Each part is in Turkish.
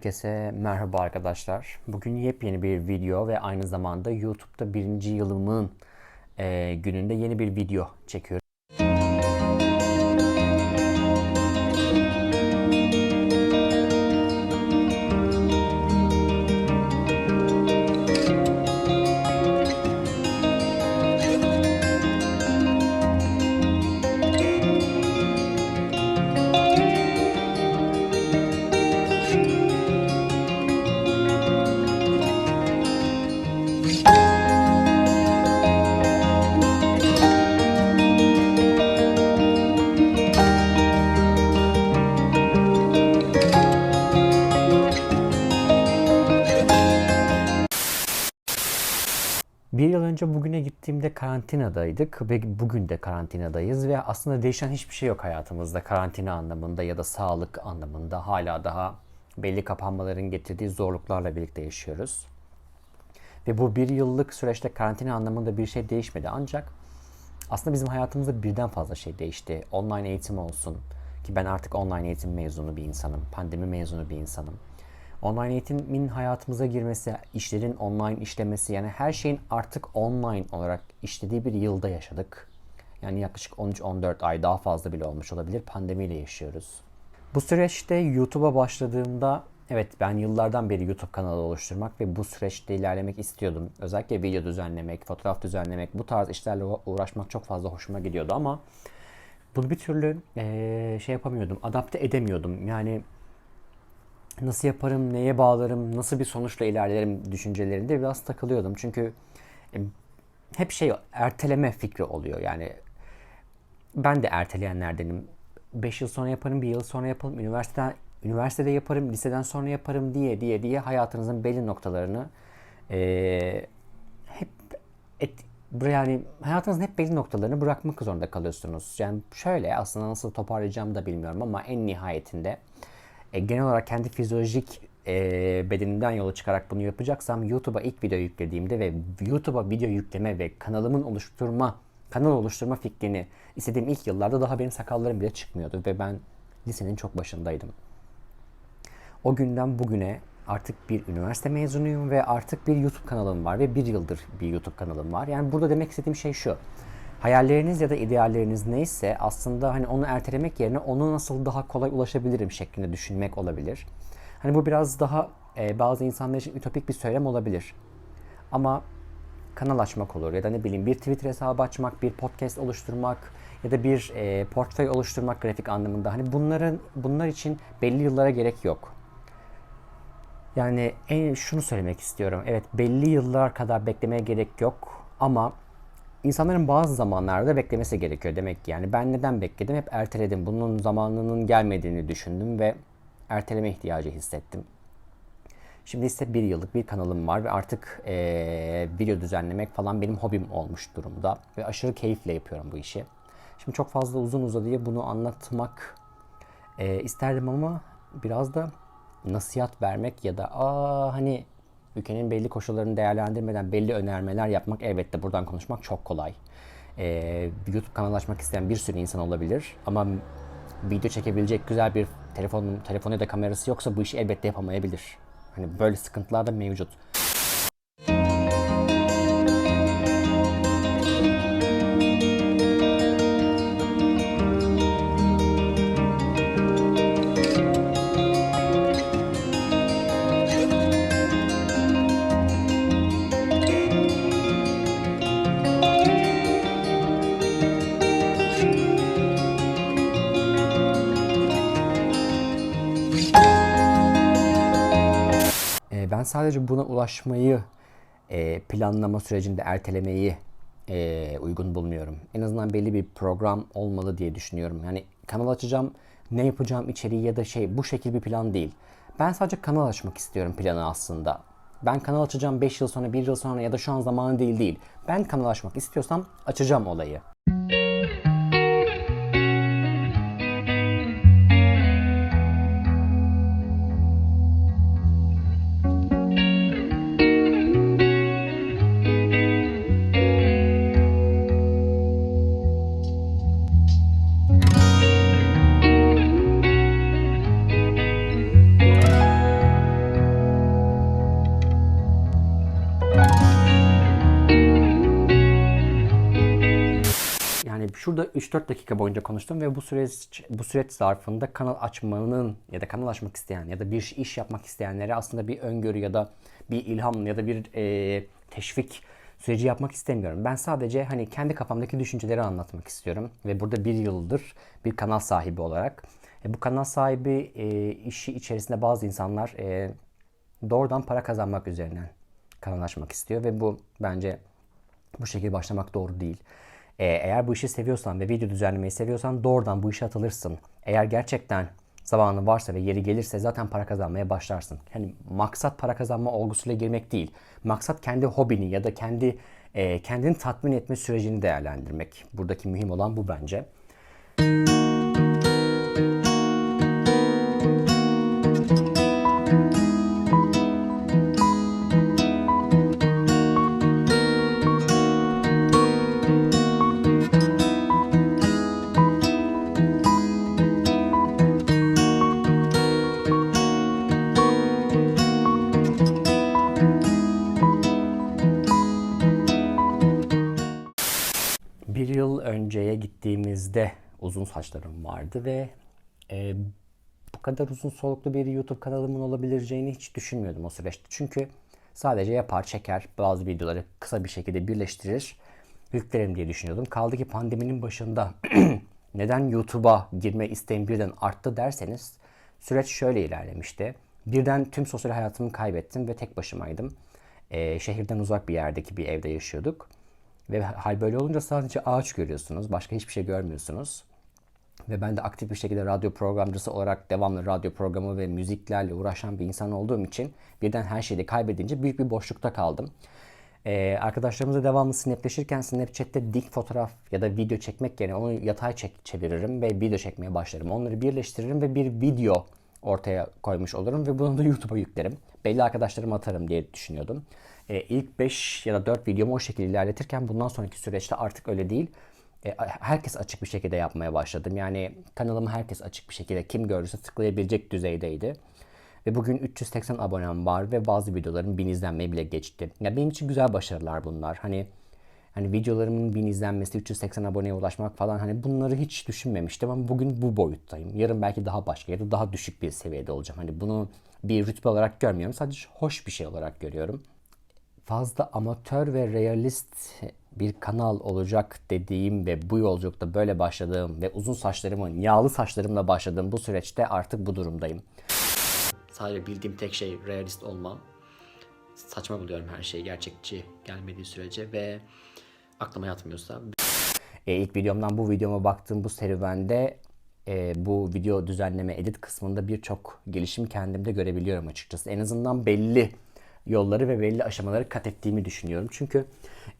herkese merhaba arkadaşlar. Bugün yepyeni bir video ve aynı zamanda YouTube'da birinci yılımın e, gününde yeni bir video çekiyorum. Önce bugüne gittiğimde karantinadaydık ve bugün de karantinadayız ve aslında değişen hiçbir şey yok hayatımızda karantina anlamında ya da sağlık anlamında hala daha belli kapanmaların getirdiği zorluklarla birlikte yaşıyoruz. Ve bu bir yıllık süreçte karantina anlamında bir şey değişmedi ancak aslında bizim hayatımızda birden fazla şey değişti. Online eğitim olsun ki ben artık online eğitim mezunu bir insanım, pandemi mezunu bir insanım. Online eğitimin hayatımıza girmesi, işlerin online işlemesi yani her şeyin artık online olarak işlediği bir yılda yaşadık. Yani yaklaşık 13-14 ay daha fazla bile olmuş olabilir. Pandemiyle yaşıyoruz. Bu süreçte YouTube'a başladığımda evet ben yıllardan beri YouTube kanalı oluşturmak ve bu süreçte ilerlemek istiyordum. Özellikle video düzenlemek, fotoğraf düzenlemek, bu tarz işlerle uğraşmak çok fazla hoşuma gidiyordu ama bunu bir türlü eee, şey yapamıyordum, adapte edemiyordum. Yani nasıl yaparım, neye bağlarım, nasıl bir sonuçla ilerlerim düşüncelerinde biraz takılıyordum. Çünkü e, hep şey erteleme fikri oluyor. Yani ben de erteleyenlerdenim. 5 yıl sonra yaparım, bir yıl sonra yaparım, üniversiteden üniversitede yaparım, liseden sonra yaparım diye diye diye hayatınızın belli noktalarını e, hep et, yani hayatınızın hep belli noktalarını bırakmak zorunda kalıyorsunuz. Yani şöyle aslında nasıl toparlayacağımı da bilmiyorum ama en nihayetinde e, genel olarak kendi fizyolojik e, bedenimden yola çıkarak bunu yapacaksam YouTube'a ilk video yüklediğimde ve YouTube'a video yükleme ve kanalımın oluşturma, kanal oluşturma fikrini istediğim ilk yıllarda daha benim sakallarım bile çıkmıyordu ve ben lisenin çok başındaydım. O günden bugüne artık bir üniversite mezunuyum ve artık bir YouTube kanalım var ve bir yıldır bir YouTube kanalım var. Yani burada demek istediğim şey şu. Hayalleriniz ya da idealleriniz neyse aslında hani onu ertelemek yerine onu nasıl daha kolay ulaşabilirim şeklinde düşünmek olabilir. Hani bu biraz daha e, bazı insanlar için ütopik bir söylem olabilir. Ama kanal açmak olur ya da ne bileyim bir Twitter hesabı açmak, bir podcast oluşturmak ya da bir e, portföy oluşturmak grafik anlamında. Hani bunların bunlar için belli yıllara gerek yok. Yani en, şunu söylemek istiyorum. Evet belli yıllar kadar beklemeye gerek yok ama insanların bazı zamanlarda beklemesi gerekiyor demek ki. Yani ben neden bekledim? Hep erteledim. Bunun zamanının gelmediğini düşündüm ve erteleme ihtiyacı hissettim. Şimdi ise bir yıllık bir kanalım var ve artık eee, video düzenlemek falan benim hobim olmuş durumda. Ve aşırı keyifle yapıyorum bu işi. Şimdi çok fazla uzun uzadıya bunu anlatmak eee, isterdim ama biraz da nasihat vermek ya da aa hani ülkenin belli koşullarını değerlendirmeden belli önermeler yapmak elbette buradan konuşmak çok kolay. Ee, YouTube kanalı açmak isteyen bir sürü insan olabilir ama video çekebilecek güzel bir telefon, telefonu ya da kamerası yoksa bu işi elbette yapamayabilir. Hani böyle sıkıntılar da mevcut. Ben sadece buna ulaşmayı e, planlama sürecinde ertelemeyi e, uygun bulmuyorum. En azından belli bir program olmalı diye düşünüyorum. Yani kanal açacağım, ne yapacağım içeriği ya da şey bu şekil bir plan değil. Ben sadece kanal açmak istiyorum planı aslında. Ben kanal açacağım 5 yıl sonra, 1 yıl sonra ya da şu an zamanı değil değil. Ben kanal açmak istiyorsam açacağım olayı. burada 3-4 dakika boyunca konuştum ve bu süreç bu süreç zarfında kanal açmanın ya da kanal açmak isteyen ya da bir iş yapmak isteyenlere aslında bir öngörü ya da bir ilham ya da bir e, teşvik süreci yapmak istemiyorum. Ben sadece hani kendi kafamdaki düşünceleri anlatmak istiyorum ve burada bir yıldır bir kanal sahibi olarak e, bu kanal sahibi e, işi içerisinde bazı insanlar e, doğrudan para kazanmak üzerinden kanal açmak istiyor ve bu bence bu şekilde başlamak doğru değil. Ee, eğer bu işi seviyorsan ve video düzenlemeyi seviyorsan doğrudan bu işe atılırsın. Eğer gerçekten zamanın varsa ve yeri gelirse zaten para kazanmaya başlarsın. Yani maksat para kazanma olgusuyla girmek değil. Maksat kendi hobini ya da kendi e, kendini tatmin etme sürecini değerlendirmek. Buradaki mühim olan bu bence. Bir yıl önceye gittiğimizde uzun saçlarım vardı ve e, bu kadar uzun soluklu bir YouTube kanalımın olabileceğini hiç düşünmüyordum o süreçte. Çünkü sadece yapar, çeker, bazı videoları kısa bir şekilde birleştirir, yüklerim diye düşünüyordum. Kaldı ki pandeminin başında neden YouTube'a girme isteğim birden arttı derseniz süreç şöyle ilerlemişti. Birden tüm sosyal hayatımı kaybettim ve tek başımaydım. E, şehirden uzak bir yerdeki bir evde yaşıyorduk. Ve hal böyle olunca sadece ağaç görüyorsunuz. Başka hiçbir şey görmüyorsunuz. Ve ben de aktif bir şekilde radyo programcısı olarak devamlı radyo programı ve müziklerle uğraşan bir insan olduğum için birden her şeyi de kaybedince büyük bir boşlukta kaldım. Ee, arkadaşlarımızla devamlı snapleşirken Snapchat'te dik fotoğraf ya da video çekmek yerine onu yatay çek çeviririm ve video çekmeye başlarım. Onları birleştiririm ve bir video ortaya koymuş olurum ve bunu da YouTube'a yüklerim. Belli arkadaşlarıma atarım diye düşünüyordum. Ee, ilk 5 ya da 4 videomu o şekilde ilerletirken bundan sonraki süreçte artık öyle değil. Ee, herkes açık bir şekilde yapmaya başladım. Yani kanalımı herkes açık bir şekilde kim görürse tıklayabilecek düzeydeydi. Ve bugün 380 abonem var ve bazı videolarım 1000 izlenmeyi bile geçti. Ya benim için güzel başarılar bunlar. Hani hani videolarımın 1000 izlenmesi, 380 aboneye ulaşmak falan hani bunları hiç düşünmemiştim ama bugün bu boyuttayım. Yarın belki daha başka ya da daha düşük bir seviyede olacağım. Hani bunu bir rütbe olarak görmüyorum. Sadece hoş bir şey olarak görüyorum. Fazla amatör ve realist bir kanal olacak dediğim ve bu yolculukta böyle başladığım ve uzun saçlarımın, yağlı saçlarımla başladığım bu süreçte artık bu durumdayım. Sadece bildiğim tek şey realist olma. Saçma buluyorum her şeyi gerçekçi gelmediği sürece ve aklıma yatmıyorsa. E, ilk videomdan bu videoma baktığım bu serüvende e, bu video düzenleme edit kısmında birçok gelişim kendimde görebiliyorum açıkçası. En azından belli yolları ve belli aşamaları kat ettiğimi düşünüyorum. Çünkü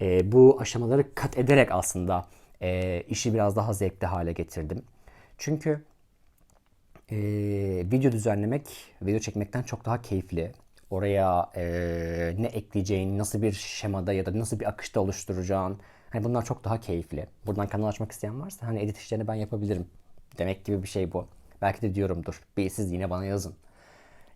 e, bu aşamaları kat ederek aslında e, işi biraz daha zevkli hale getirdim. Çünkü e, video düzenlemek, video çekmekten çok daha keyifli. Oraya e, ne ekleyeceğin, nasıl bir şemada ya da nasıl bir akışta oluşturacağın, hani bunlar çok daha keyifli. Buradan kanal açmak isteyen varsa hani edit işlerini ben yapabilirim demek gibi bir şey bu. Belki de diyorumdur. Bir siz yine bana yazın.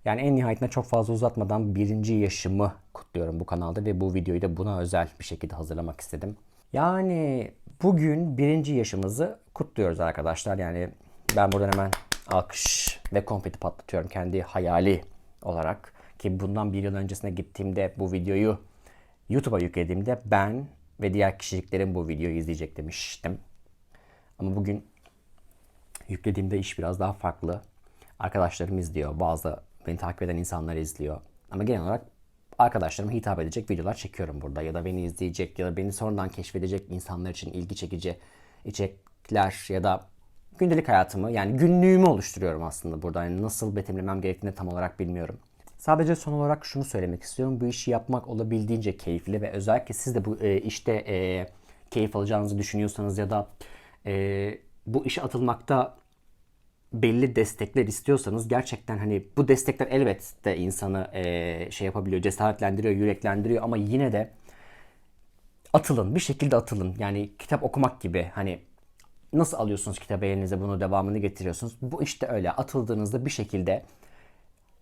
Yani en nihayetinde çok fazla uzatmadan birinci yaşımı kutluyorum bu kanalda ve bu videoyu da buna özel bir şekilde hazırlamak istedim. Yani bugün birinci yaşımızı kutluyoruz arkadaşlar. Yani ben buradan hemen alkış ve konfeti patlatıyorum kendi hayali olarak. Ki bundan bir yıl öncesine gittiğimde bu videoyu YouTube'a yüklediğimde ben ve diğer kişiliklerin bu videoyu izleyecek demiştim. Ama bugün yüklediğimde iş biraz daha farklı. Arkadaşlarım izliyor, bazı beni takip eden insanlar izliyor. Ama genel olarak arkadaşlarıma hitap edecek videolar çekiyorum burada. Ya da beni izleyecek ya da beni sonradan keşfedecek insanlar için ilgi çekici içerikler ya da gündelik hayatımı yani günlüğümü oluşturuyorum aslında burada. Yani nasıl betimlemem gerektiğini tam olarak bilmiyorum. Sadece son olarak şunu söylemek istiyorum. Bu işi yapmak olabildiğince keyifli ve özellikle siz de bu e, işte e, keyif alacağınızı düşünüyorsanız ya da e, bu işe atılmakta belli destekler istiyorsanız gerçekten hani bu destekler elbette insanı e, şey yapabiliyor, cesaretlendiriyor, yüreklendiriyor ama yine de atılın, bir şekilde atılın. Yani kitap okumak gibi hani nasıl alıyorsunuz kitabı elinize bunu devamını getiriyorsunuz. Bu işte öyle atıldığınızda bir şekilde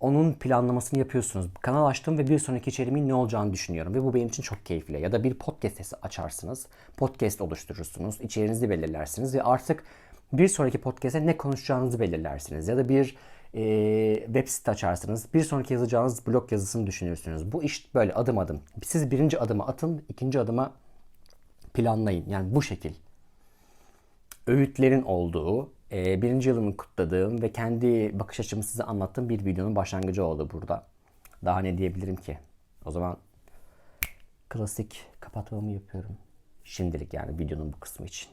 onun planlamasını yapıyorsunuz. Kanal açtım ve bir sonraki içeriğimin ne olacağını düşünüyorum ve bu benim için çok keyifli. Ya da bir podcast açarsınız, podcast oluşturursunuz, içeriğinizi belirlersiniz ve artık bir sonraki podcast'e ne konuşacağınızı belirlersiniz. Ya da bir e, web site açarsınız, bir sonraki yazacağınız blog yazısını düşünürsünüz. Bu iş böyle adım adım. Siz birinci adımı atın, ikinci adıma planlayın. Yani bu şekil öğütlerin olduğu, e, birinci yılımı kutladığım ve kendi bakış açımı size anlattığım bir videonun başlangıcı oldu burada. Daha ne diyebilirim ki? O zaman klasik kapatmamı yapıyorum. Şimdilik yani videonun bu kısmı için.